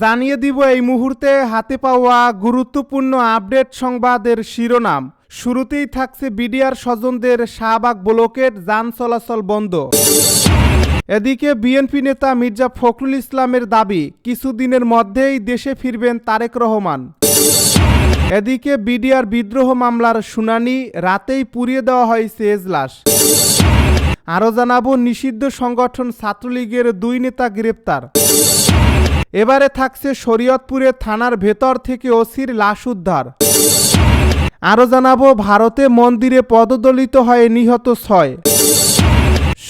জানিয়ে দিব এই মুহূর্তে হাতে পাওয়া গুরুত্বপূর্ণ আপডেট সংবাদের শিরোনাম। শুরুতেই থাকছে বিডিআর স্বজনদের শাহবাগ ব্লকের যান চলাচল বন্ধ। এদিকে বিএনপি নেতা মির্জা ফখরুল ইসলামের দাবি, কিছুদিনের মধ্যেই দেশে ফিরবেন তারেক রহমান। এদিকে বিডিআর বিদ্রোহ মামলার শুনানি রাতেই পুড়িয়ে দেওয়া হয়েছে এজলাস। আরও জানাব, নিষিদ্ধ সংগঠন ছাত্রলীগের দুই নেতা গ্রেপ্তার। এবারে থাকছে শরীয়তপুরে থানার ভেতর থেকে ওসির লাশ উদ্ধার। আরও জানাব, ভারতে মন্দিরে পদদলিত হয়ে নিহত ছয়।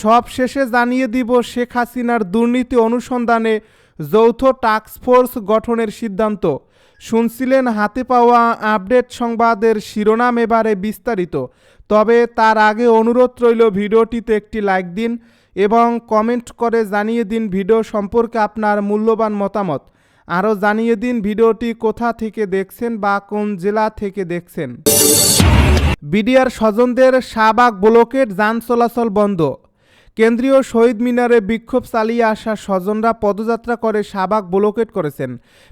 সব শেষে জানিয়ে দিব, শেখ হাসিনার দুর্নীতি অনুসন্ধানে যৌথ টাস্কফোর্স গঠনের সিদ্ধান্ত। শুনছিলেন, হাতে পাওয়া আপডেট সংবাদের শিরোনাম এবারে বিস্তারিত। তবে তার আগে অনুরোধ রইল, ভিডিওটিতে একটি লাইক দিন। এবং কমেন্ট করে জানিয়ে দিন ভিডিও সম্পর্কে আপনার মূল্যবান মতামত। আরও জানিয়ে দিন ভিডিওটি কোথা থেকে দেখছেন বা কোন জেলা থেকে দেখছেন। বিডিআর স্বজনদের শাহবাগ ব্লকের যান চলাচল বন্ধ। কেন্দ্রীয় শহীদ মিনারে বিক্ষোভ চালিয়ে আসা স্বজনরা পদযাত্রা করে শাহবাগ ব্লকেট করেছেন।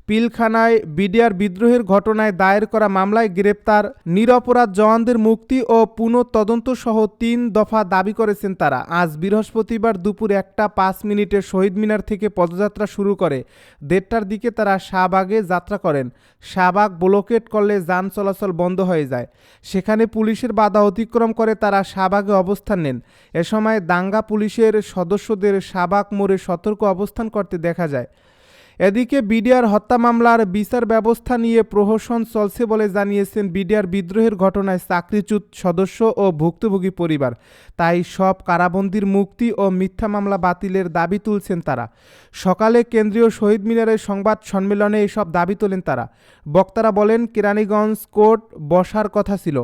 পিলখানায় বিডিআর বিদ্রোহের ঘটনায় দায়ের করা মামলায় গ্রেপ্তার নিরপরাধ জওয়ানদের মুক্তি ও পুনঃতদন্ত সহ তিন দফা দাবি করেছেন তারা। আজ বৃহস্পতিবার দুপুর একটা পাঁচ মিনিটে শহীদ মিনার থেকে পদযাত্রা শুরু করে। দেড়টার দিকে তারা শাহবাগে যাত্রা করেন। শাহবাগ ব্লকেট করলে যান চলাচল বন্ধ হয়ে যায়। সেখানে পুলিশের বাধা অতিক্রম করে তারা শাহবাগে অবস্থান নেন। এ সময় দাঙ্গা পুলিশের সদস্যদের শাহবাগ মোড়ে সতর্ক অবস্থান করতে দেখা যায়। এদিকে বিডিআর হত্যা মামলার বিচার ব্যবস্থা নিয়ে প্রহসন চলছে বলে জানিয়েছেন বিডিআর বিদ্রোহের ঘটনায় চাকরিচ্যুত সদস্য ও ভুক্তভোগী পরিবার। তাই সব কারাবন্দির মুক্তি ও মিথ্যা মামলা বাতিলের দাবি তুলছেন তারা। সকালে কেন্দ্রীয় শহীদ মিনারের সংবাদ সম্মেলনে এসব দাবি তোলেন তারা। বক্তারা বলেন, কেরানীগঞ্জ কোর্ট বসার কথা ছিল।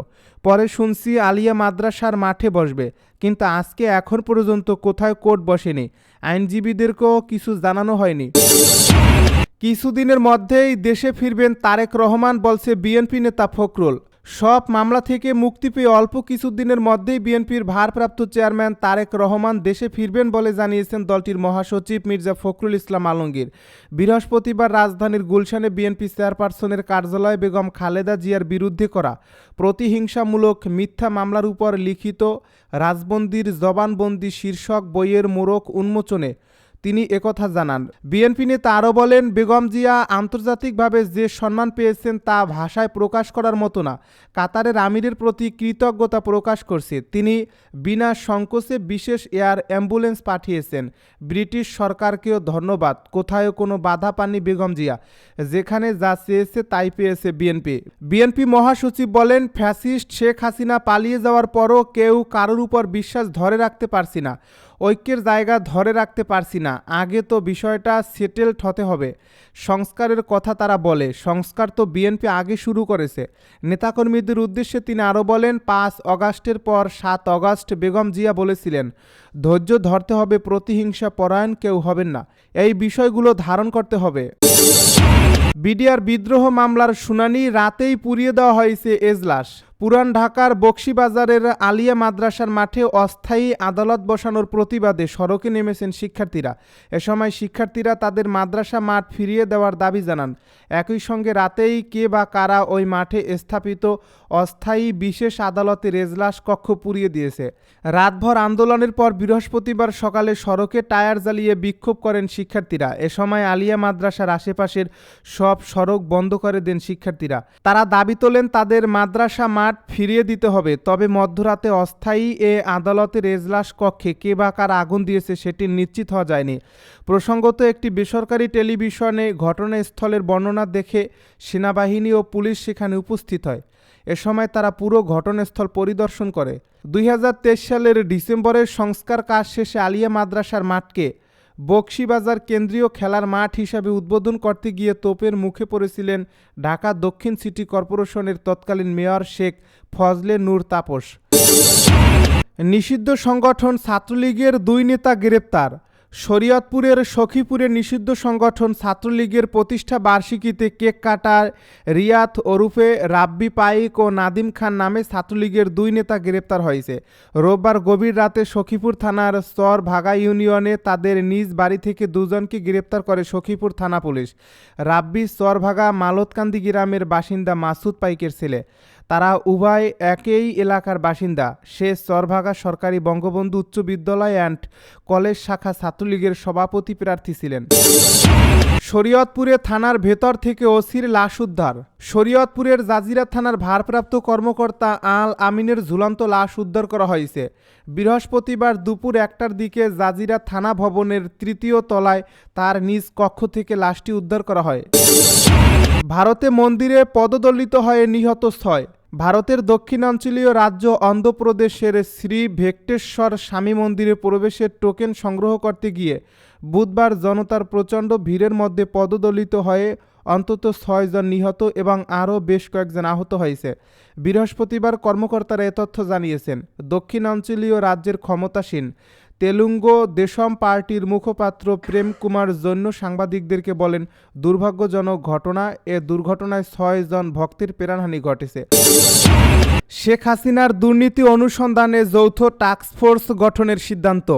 পরে শুনছি আলিয়া মাদ্রাসার মাঠে বসবে, কিন্তু আজকে এখন পর্যন্ত কোথায় কোর্ট বসেনি। আইনজীবীদেরকেও কিছু জানানো হয়নি। কিছুদিনের মধ্যেই দেশে ফিরবেন তারেক রহমান, বলছে বিএনপি নেতা ফখরুল। সব মামলা থেকে মুক্তি পেয়ে অল্প কিছুদিনের মধ্যেই বিএনপির ভারপ্রাপ্ত চেয়ারম্যান তারেক রহমান দেশে ফিরবেন বলে জানিয়েছেন দলটির মহাসচিব মির্জা ফখরুল ইসলাম আলমগীর। বৃহস্পতিবার রাজধানীর গুলশানে বিএনপি চেয়ারপারসনের কার্যালয়ে বেগম খালেদা জিয়ার বিরুদ্ধে করা প্রতিহিংসামূলক মিথ্যা মামলার উপর লিখিত রাজবন্দির জবানবন্দি শীর্ষক বইয়ের মোড়ক উন্মোচনে তিনি একথা জানান। বিএনপি নেতা আরও বলেন, বেগম জিয়া আন্তর্জাতিকভাবে যে সম্মান পেয়েছেন তা ভাষায় প্রকাশ করার মতো না। কাতারের আমিরের প্রতি কৃতজ্ঞতা প্রকাশ করছে। তিনি বিনা সংকোচে বিশেষ এয়ার অ্যাম্বুলেন্স পাঠিয়েছেন। ব্রিটিশ সরকারকেও ধন্যবাদ। কোথাও কোনো বাধা পাননি বেগম জিয়া। যেখানে যা চেয়েছে তাই পেয়েছে বিএনপি। বিএনপি মহাসচিব বলেন, ফ্যাসিস্ট শেখ হাসিনা পালিয়ে যাওয়ার পরও কেউ কারোর উপর বিশ্বাস ধরে রাখতে পারছি না। ঐক্যের জায়গা ধরে রাখতে পারছি না। আগে তো বিষয়টা সেটেলড হতে হবে। সংস্কারের কথা তারা বলে। সংস্কার তো বিএনপি আগে শুরু করেছে। নেতাকর্মীদের উদ্দেশ্যে তিনি আরও বলেন, পাঁচ অগাস্টের পর সাত অগাস্ট বেগম জিয়া বলেছিলেন, ধৈর্য ধরতে হবে, প্রতিহিংসা পরায়ণ কেউ হবেন না। এই বিষয়গুলো ধারণ করতে হবে। বিডিআর বিদ্রোহ মামলার শুনানি রাতেই পুড়িয়ে দেওয়া হয়েছে এজলাস। পুরান ঢাকার বক্সিবাজারের আলিয়া মাদ্রাসার মাঠে অস্থায়ী আদালত বসানোর প্রতিবাদে সড়কে নেমেছেন শিক্ষার্থীরা। এ সময় শিক্ষার্থীরা তাদের মাদ্রাসা মাঠ ফিরিয়ে দেওয়ার দাবি জানান। একই সঙ্গে রাতেই কে বা কারা ওই মাঠে স্থাপিত অস্থায়ী বিশেষ আদালতের এজলাস কক্ষ পুড়িয়ে দিয়েছে। রাতভর আন্দোলনের পর বৃহস্পতিবার সকালে সড়কে টায়ার জ্বালিয়ে বিক্ষোভ করেন শিক্ষার্থীরা। এ সময় আলিয়া মাদ্রাসার আশেপাশের সব সড়ক বন্ধ করে দেন শিক্ষার্থীরা। তারা দাবি তোলেন তাদের মাদ্রাসা মাঠ ফিরিয়ে দিতে হবে। তবে মধ্যরাতে অস্থায়ী এ আদালতের এজলাস কক্ষে কে বা কার আগুন দিয়েছে সেটি নিশ্চিত হওয়া যায়নি। প্রসঙ্গত একটি বেসরকারি টেলিভিশনে ঘটনাস্থলের বর্ণনা দেখে সেনাবাহিনী ও পুলিশ সেখানে উপস্থিত হয়। এ সময় তারা পুরো ঘটনাস্থল পরিদর্শন করে। দুই হাজার তেইশ সালের ডিসেম্বরের সংস্কার কাজ শেষে আলিয়া মাদ্রাসার মাঠকে বক্সিবাজার কেন্দ্রীয় খেলার মাঠ হিসাবে উদ্বোধন করতে গিয়ে তোপের মুখে পড়েছিলেন ঢাকা দক্ষিণ সিটি কর্পোরেশনের তৎকালীন মেয়র শেখ ফজলে নূর তাপস। নিষিদ্ধ সংগঠন ছাত্রলীগের দুই নেতা গ্রেপ্তার। শরীয়তপুরের সখীপুরে নিষিদ্ধ সংগঠন ছাত্রলীগের প্রতিষ্ঠা বার্ষিকীতে কেক কাটার রিয়াত ওরুফে রাব্বি পাইক ও নাদিম খান নামে ছাত্রলীগের দুই নেতা গ্রেপ্তার হয়েছে। রোববার গভীর রাতে সখীপুর থানার স্তর ভাগা ইউনিয়নে তাদের নিজ বাড়ি থেকে দুজনকে গ্রেপ্তার করে সখীপুর থানা পুলিশ। রাব্বি স্তরভাগা মালতকান্দি গ্রামের বাসিন্দা মাসুদ পাইকের ছেলে। তারা উভয় একই এলাকার বাসিন্দা। সে চরভাগা সরকারি বঙ্গবন্ধু উচ্চ বিদ্যালয় অ্যান্ড কলেজ শাখা ছাত্রলীগের সভাপতি প্রার্থী ছিলেন। শরীয়তপুরে থানার ভেতর থেকে ওসির লাশ উদ্ধার। শরীয়তপুরের জাজিরা থানার ভারপ্রাপ্ত কর্মকর্তা আল আমিনের ঝুলন্ত লাশ উদ্ধার করা হয়েছে। বৃহস্পতিবার দুপুর একটার দিকে জাজিরা থানা ভবনের তৃতীয় তলায় তার নিজ কক্ষ থেকে লাশটি উদ্ধার করা হয়। ভারতে মন্দিরে পদদলিত হয়ে নিহত ছয়। ভারতের দক্ষিণাঞ্চলীয় রাজ্য অন্ধ্রপ্রদেশের শ্রী ভেঙ্কটেশ্বর স্বামী মন্দিরে প্রবেশের টোকেন সংগ্রহ করতে গিয়ে বুধবার জনতার প্রচণ্ড ভিড়ের মধ্যে পদদলিত হয়ে অন্তত ছয়জন নিহত এবং আরও বেশ কয়েকজন আহত হয়েছে। বৃহস্পতিবার কর্মকর্তারা এ তথ্য জানিয়েছেন। দক্ষিণাঞ্চলীয় রাজ্যের ক্ষমতাসীন তেলুঙ্গো দেশম পার্টির মুখপাত্র প্রেম কুমার জৈন্য সাংবাদিকদেরকে বলেন, দুর্ভাগ্যজনক ঘটনা, এ দুর্ঘটনায় ছয় জন ভক্তের প্রাণহানি ঘটেছে। শেখ হাসিনার দুর্নীতি অনুসন্ধানে যৌথ টাস্কফোর্স গঠনের সিদ্ধান্ত।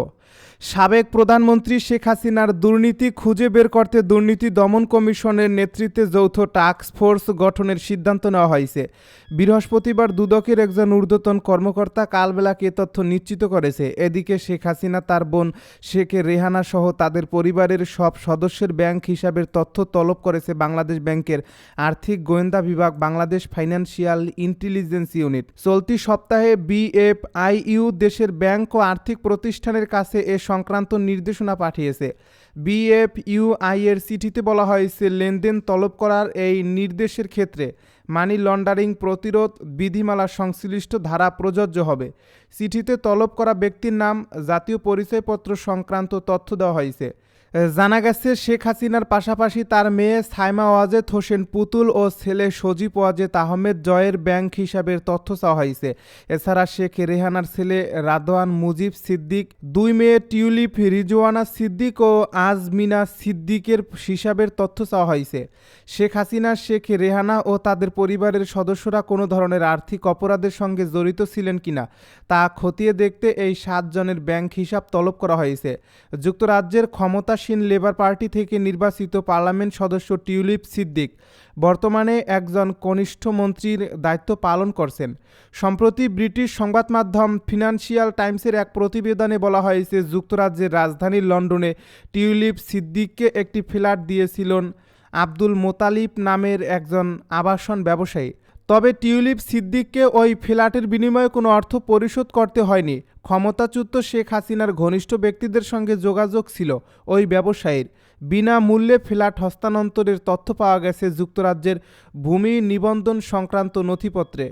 সাবেক প্রধানমন্ত্রী শেখ হাসিনার দুর্নীতি খুঁজে বের করতে দুর্নীতি দমন কমিশনের নেতৃত্বে যৌথ টাস্ক ফোর্স গঠনের সিদ্ধান্ত নেওয়া হয়েছে। বৃহস্পতিবার দুদকের একজন ঊর্ধ্বতন কর্মকর্তা কালবেলাকে এ তথ্য নিশ্চিত করেছে। এদিকে শেখ হাসিনা, তার বোন শেখ রেহানা সহ তাদের পরিবারের সব সদস্যের ব্যাংক হিসাবের তথ্য তলব করেছে বাংলাদেশ ব্যাংকের আর্থিক গোয়েন্দা বিভাগ বাংলাদেশ ফাইন্যান্সিয়াল ইন্টেলিজেন্স ইউনিট। চলতি সপ্তাহে বিএফআইইউ দেশের ব্যাংক ও আর্থিক প্রতিষ্ঠানের কাছে এ সংক্রান্ত নির্দেশনা পাঠিয়েছে। বিএফইউআই এর চিঠিতে বলা হয়েছে, লেনদেন তলব করার এই নির্দেশের ক্ষেত্রে মানি লন্ডারিং প্রতিরোধ বিধিমালা সংশ্লিষ্ট ধারা প্রযোজ্য হবে। চিঠিতে তলব করা ব্যক্তির নাম, জাতীয় পরিচয়পত্র সংক্রান্ত তথ্য দেওয়া হয়েছে। জানা গেছে শেখ হাসিনার পাশাপাশি তার মেয়ে সাইমা ওয়াজেদ হোসেন পুতুল ও ছেলে সজীব ওয়াজেদ আহমেদ জয়ের ব্যাংক হিসাবের তথ্য চাওয়া হয়েছে। এছাড়া শেখ রেহানার ছেলে রাদওয়ান মুজিব সিদ্দিক, দুই মেয়ে টিউলিপ রিজওয়ানা সিদ্দিক ও আজমিনা সিদ্দিকের হিসাবের তথ্য চাওয়া হয়েছে। শেখ হাসিনা, শেখ রেহানা ও তাদের পরিবারের সদস্যরা কোনো ধরনের আর্থিক অপরাধের সঙ্গে জড়িত ছিলেন কিনা তা খতিয়ে দেখতে এই সাতজনের ব্যাংক হিসাব তলব করা হয়েছে। যুক্তরাজ্যের ক্ষমতাসীন লেবার পার্টি থেকে নির্বাচিত পার্লামেন্ট সদস্য টিউলিপ সিদ্দিক বর্তমানে একজন কনিষ্ঠ মন্ত্রীর দায়িত্ব পালন করছেন। সম্প্রতি ব্রিটিশ সংবাদ মাধ্যম ফিনান্সিয়াল টাইমসের এক প্রতিবেদনে বলা হয়েছে, যুক্তরাজ্যের রাজধানী লন্ডনে টিউলিপ সিদ্দিককে একটি ফ্ল্যাট দিয়েছিলেন আব্দুল মোতালিব নামের একজন আবাসন ব্যবসায়ী। তবে টিউলিপ সিদ্দিককে ওই ফ্ল্যাটের বিনিময়ে কোনো অর্থ পরিশোধ করতে হয়নি। ক্ষমতাচ্যুত শেখ হাসিনার ঘনিষ্ঠ ব্যক্তিদের সঙ্গে যোগাযোগ ছিল ওই ব্যবসায়ীর। বিনামূল্যে ফ্ল্যাট হস্তান্তরের তথ্য পাওয়া গেছে যুক্তরাজ্যের ভূমি নিবন্ধন সংক্রান্ত নথিপত্রে।